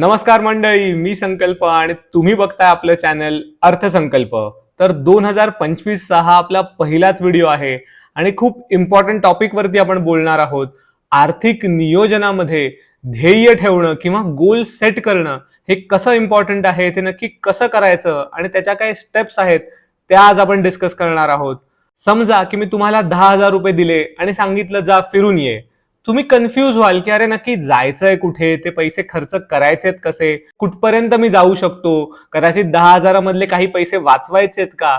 नमस्कार मंडळी मी संकल्प आणि तुम्ही बघताय आपलं चॅनल अर्थसंकल्प. तर दोन हजार पंचवीसचा हा आपला पहिलाच व्हिडिओ आहे आणि खूप इम्पॉर्टंट टॉपिकवरती आपण बोलणार आहोत. आर्थिक नियोजनामध्ये ध्येय ठेवणं किंवा गोल सेट करणं हे कसं इम्पॉर्टंट आहे ते नक्की कसं करायचं आणि त्याच्या काय स्टेप्स आहेत त्या आज आपण डिस्कस करणार आहोत. समजा की मी तुम्हाला दहा हजार रुपये दिले आणि सांगितलं जा फिरून ये. तुम्ही कन्फ्यूज व्हाल की अरे नक्की जायचंय कुठे? ते पैसे खर्च करायचेत कसे? कुठपर्यंत मी जाऊ शकतो? कदाचित दहा हजारामधले काही पैसे वाचवायचेत का?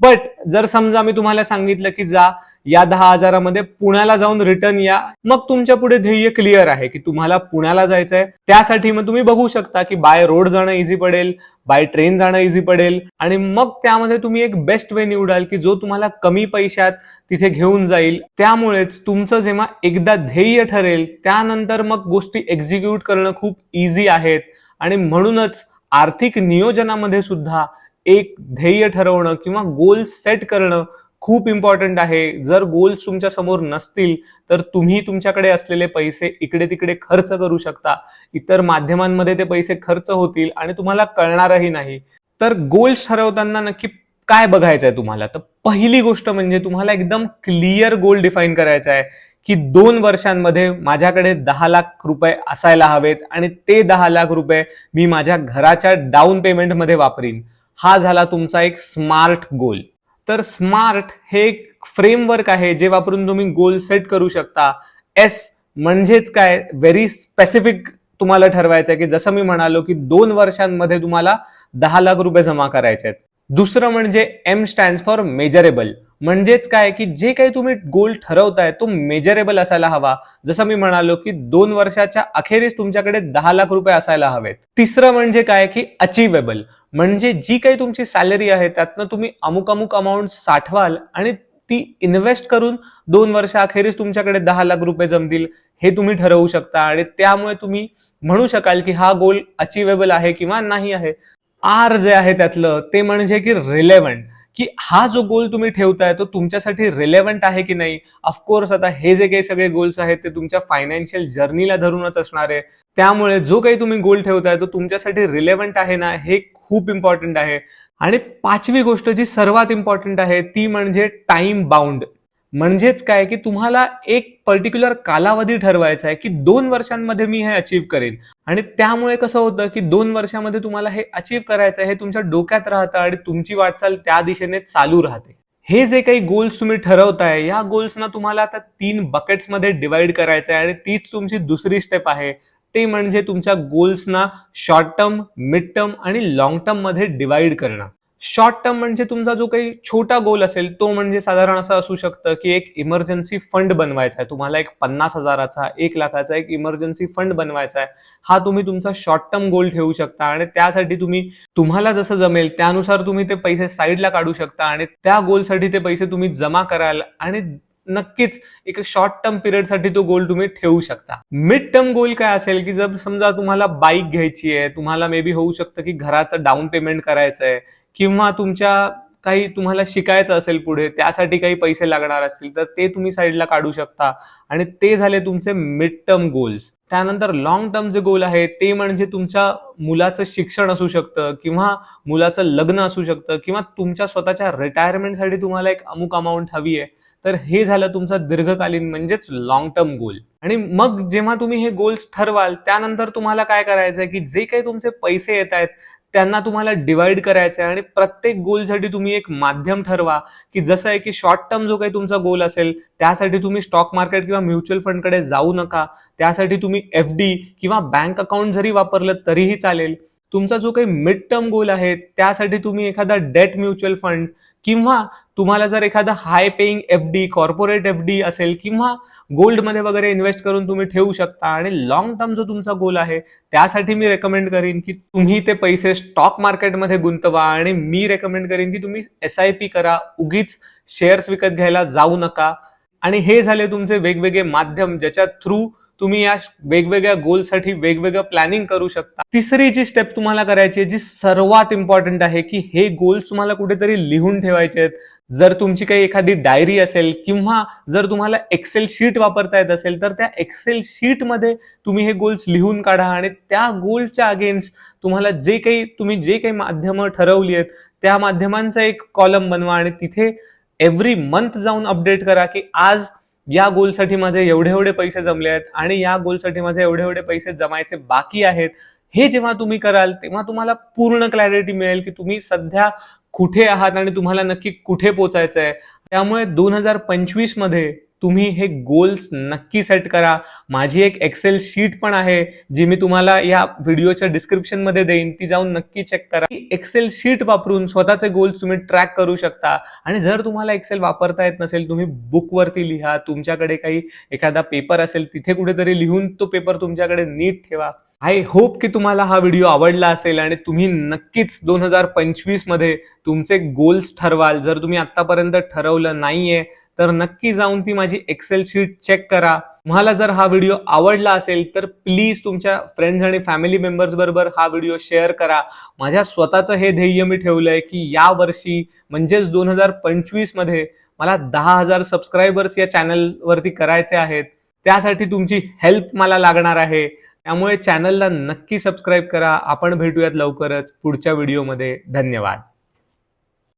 बट जर समजा मी तुम्हाला सांगितलं की जा या दहा हजारामध्ये पुण्याला जाऊन रिटर्न या मग तुमच्यापुढे ध्येय क्लिअर आहे की तुम्हाला पुण्याला जायचंय. त्यासाठी मग तुम्ही बघू शकता की बाय रोड जाणं इझी पडेल बाय ट्रेन जाणं इझी पडेल. आणि मग त्यामध्ये तुम्ही एक बेस्ट वे निवडाल की जो तुम्हाला कमी पैशात तिथे घेऊन जाईल. त्यामुळेच तुमचं जेव्हा एकदा ध्येय ठरेल त्यानंतर मग गोष्टी एक्झिक्यूट करणं खूप इझी आहेत. आणि म्हणूनच आर्थिक नियोजनामध्ये सुद्धा एक ध्येय ठरवणं किंवा गोल सेट करणं खूप इम्पॉर्टंट आहे. जर गोल्स तुमच्यासमोर नसतील तर तुम्ही तुमच्याकडे असलेले पैसे इकडे तिकडे खर्च करू शकता. इतर माध्यमांमध्ये ते पैसे खर्च होतील आणि तुम्हाला कळणारही नाही. तर गोल्स ठरवताना नक्की काय बघायचं आहे तुम्हाला? तर पहिली गोष्ट म्हणजे तुम्हाला एकदम क्लिअर गोल डिफाईन करायचा आहे की दोन वर्षांमध्ये माझ्याकडे दहा लाख रुपये असायला हवेत आणि ते दहा लाख रुपये मी माझ्या घराच्या डाऊन पेमेंटमध्ये वापरीन. हा झाला तुमचा एक स्मार्ट गोल. तर स्मार्ट हे एक फ्रेमवर्क आहे जे वापरून तुम्ही गोल सेट करू शकता. एस म्हणजेच काय? व्हेरी स्पेसिफिक तुम्हाला ठरवायचं आहे की जसं मी म्हणालो की दोन वर्षांमध्ये तुम्हाला दहा लाख रुपये जमा करायचे आहेत. दुसरं म्हणजे एम स्टँड फॉर मेजरेबल म्हणजेच काय? की जे काही तुम्ही गोल ठरवताय तो मेजरेबल असायला हवा. जसं मी म्हणालो की दोन वर्षाच्या अखेरीस तुमच्याकडे दहा लाख रुपये असायला हवेत. तिसरं म्हणजे काय? की अचिवेबल म्हणजे जी काही तुमची सॅलरी आहे त्यातनं तुम्ही अमुक अमुक अमाऊंट साठवाल आणि ती इन्व्हेस्ट करून दोन वर्ष अखेरीस तुमच्याकडे दहा लाख रुपये जमतील हे तुम्ही ठरवू शकता. आणि त्यामुळे तुम्ही म्हणू शकाल की हा गोल अचिवेबल आहे किंवा नाही आहे. आर जे आहे त्यातलं ते म्हणजे की रिलेव्हंट की हा जो गोल तुम्ही ठेवताय तो तुमच्यासाठी रिलेव्हंट आहे की नाही? ऑफकोर्स आता हे जे काही सगळे गोल्स आहेत ते तुमच्या फायनान्शियल जर्नीला धरूनच असणार आहे. त्यामुळे जो काही तुम्ही गोल ठेवताय तो तुमच्यासाठी रिलेव्हंट आहे ना हे खूप इम्पॉर्टंट आहे. आणि पाचवी गोष्ट जी सर्वात इम्पॉर्टंट आहे ती म्हणजे टाइम बाउंड म्हणजेच काय की तुम्हाला एक पर्टिक्युलर कालावधी ठरवायचा आहे की दोन वर्षांमध्ये मी हे अचीव्ह करेन. आणि त्यामुळे कसं होतं की दोन वर्षामध्ये तुम्हाला हे अचीव करायचं आहे हे तुमच्या डोक्यात राहतं आणि तुमची वाटचाल त्या दिशेने चालू राहते. हे जे काही गोल्स तुम्ही ठरवताय या गोल्सना तुम्हाला आता तीन बकेट्समध्ये डिवाइड करायचं आहे आणि तीच तुमची दुसरी स्टेप आहे. ते म्हणजे तुमच्या गोल्सना शॉर्ट टर्म मिड टर्म आणि लॉंग टर्ममध्ये डिवाइड करणं. शॉर्ट टर्म म्हणजे तुमचा जो काही छोटा गोल असेल तो म्हणजे साधारण असं असू शकतं की एक इमर्जन्सी फंड बनवायचा आहे. तुम्हाला एक पन्नास हजाराचा एक लाखाचा एक इमर्जन्सी फंड बनवायचा आहे. हा तुम्ही तुमचा शॉर्ट टर्म गोल ठेवू शकता आणि त्यासाठी तुम्ही तुम्हाला जसं जमेल त्यानुसार तुम्ही ते पैसे साईडला काढू शकता आणि त्या गोलसाठी ते पैसे तुम्ही जमा कराल आणि नक्कीच एक शॉर्ट टर्म पिरियडसाठी तो गोल तुम्ही ठेवू शकता. मिड टर्म गोल काय असेल की जर समजा तुम्हाला बाईक घ्यायची आहे तुम्हाला मे बी होऊ शकतं की घराचं डाऊन पेमेंट करायचं आहे किंवा तुमच्या काही तुम्हाला शिकायचं असेल पुढे त्यासाठी काही पैसे लागणार असतील तर ते तुम्ही साईडला काढू शकता. आणि ते झाले तुमचे मिड टर्म गोल्स त्यानंतर लॉंग टर्म जे गोल आहे ते म्हणजे तुमच्या मुलाचं शिक्षण असू शकतं किंवा मुलाचं लग्न असू शकतं किंवा तुमच्या स्वतःच्या रिटायरमेंटसाठी तुम्हाला एक अमुक अमाऊंट हवी आहे. तर हे झालं तुमचं दीर्घकालीन म्हणजेच लॉंग टर्म गोल आणि मग जेव्हा तुम्ही हे गोल्स ठरवाल त्यानंतर तुम्हाला काय करायचं आहे की जे काही तुमचे पैसे येत आहेत त्यांना तुम्हाला डिवाइड करायचं आहे आणि प्रत्येक गोलसाठी तुम्ही एक माध्यम ठरवा की जसं आहे की शॉर्ट टर्म जो काही तुमचा गोल असेल त्यासाठी तुम्ही स्टॉक मार्केट किंवा म्युच्युअल फंडकडे जाऊ नका. त्यासाठी तुम्ही एफ डी किंवा बँक अकाउंट जरी वापरलं तरीही चालेल. तुमचा जो काही मिड टर्म गोल आहे त्यासाठी तुम्ही एखादा डेट म्युच्युअल फंड किंवा तुम्हाला जर एखादा high paying F D corporate F D असेल किंवा गोल्डमध्ये वगैरे इन्व्हेस्ट करून तुम्ही ठेवू शकता आणि लॉंग टर्म जो तुमचा गोल आहे त्यासाठी मी रेकमेंड करीन की तुम्ही ते पैसे स्टॉक मार्केटमध्ये गुंतवा आणि मी रेकमेंड करीन की तुम्ही एस आय पी करा उगीच शेअर्स विकत घ्यायला जाऊ नका. आणि हे झाले तुमचे वेगवेगळे माध्यम ज्याच्या थ्रू तुम्ही या वेगवेगळ्या गोलसाठी वेगवेगळं प्लॅनिंग करू शकता. तिसरी जी स्टेप तुम्हाला करायची आहे जी सर्वात इम्पॉर्टंट आहे की हे गोल्स तुम्हाला कुठेतरी लिहून ठेवायचे आहेत. जर तुमची काही एखादी डायरी असेल किंवा जर तुम्हाला एक्सेल शीट वापरता येत असेल तर त्या एक्सेल शीटमध्ये तुम्ही हे गोल्स लिहून काढा आणि त्या गोलच्या अगेन्स्ट तुम्हाला जे काही तुम्ही जे काही माध्यमं ठरवली आहेत त्या माध्यमांचा एक कॉलम बनवा आणि तिथे एव्हरी मंथ जाऊन अपडेट करा की आज या गोलसाठी माझे एवढे एवढे पैसे जमले आहेत आणि या गोलसाठी माझे एवढे एवढे पैसे जमायचे बाकी आहेत हे जेव्हा तुम्ही कराल तेव्हा तुम्हाला पूर्ण क्लॅरिटी मिळेल की तुम्ही सध्या कुठे आहात आणि तुम्हाला नक्की कुठे पोचायचं आहे त्यामुळे दोन हजार पंचवीसमध्ये तुम्ही हे गोल्स नक्की सेट करा. माझी एक एक्सेल शीट पण आहे जी मी तुम्हाला या व्हिडिओच्या डिस्क्रिप्शनमध्ये देईन. ती जाऊन नक्की चेक करा. एक्सेल शीट वापरून स्वतःचे गोल्स तुम्ही ट्रॅक करू शकता. आणि जर तुम्हाला एक्सेल वापरता येत नसेल तुम्ही बुकवरती लिहा. तुमच्याकडे काही एखादा पेपर असेल तिथे कुठेतरी लिहून तो पेपर तुमच्याकडे नीट ठेवा. आय होप की तुम्हाला हा व्हिडिओ आवडला असेल आणि तुम्ही नक्कीच दोन हजार पंचवीसमध्ये तुमचे गोल्स ठरवाल. जर तुम्ही आतापर्यंत ठरवलं नाहीये तर नक्की जाऊन ती माझी एक्सेल शीट चेक करा. तुम्हाला जर हा व्हिडिओ आवडला असेल तर प्लीज तुमच्या फ्रेंड्स आणि फॅमिली मेंबर्स बरोबर हा व्हिडिओ शेअर करा. माझ्या स्वतःचं हे ध्येय मी ठेवलंय की या वर्षी म्हणजेच दोन हजार पंचवीसमध्ये मला दहा हजार सबस्क्रायबर्स या चॅनलवरती करायचे आहेत. त्यासाठी तुमची हेल्प मला लागणार आहे. त्यामुळे चॅनलला नक्की सबस्क्राईब करा. आपण भेटूयात लवकरच पुढच्या व्हिडिओमध्ये धन्यवाद.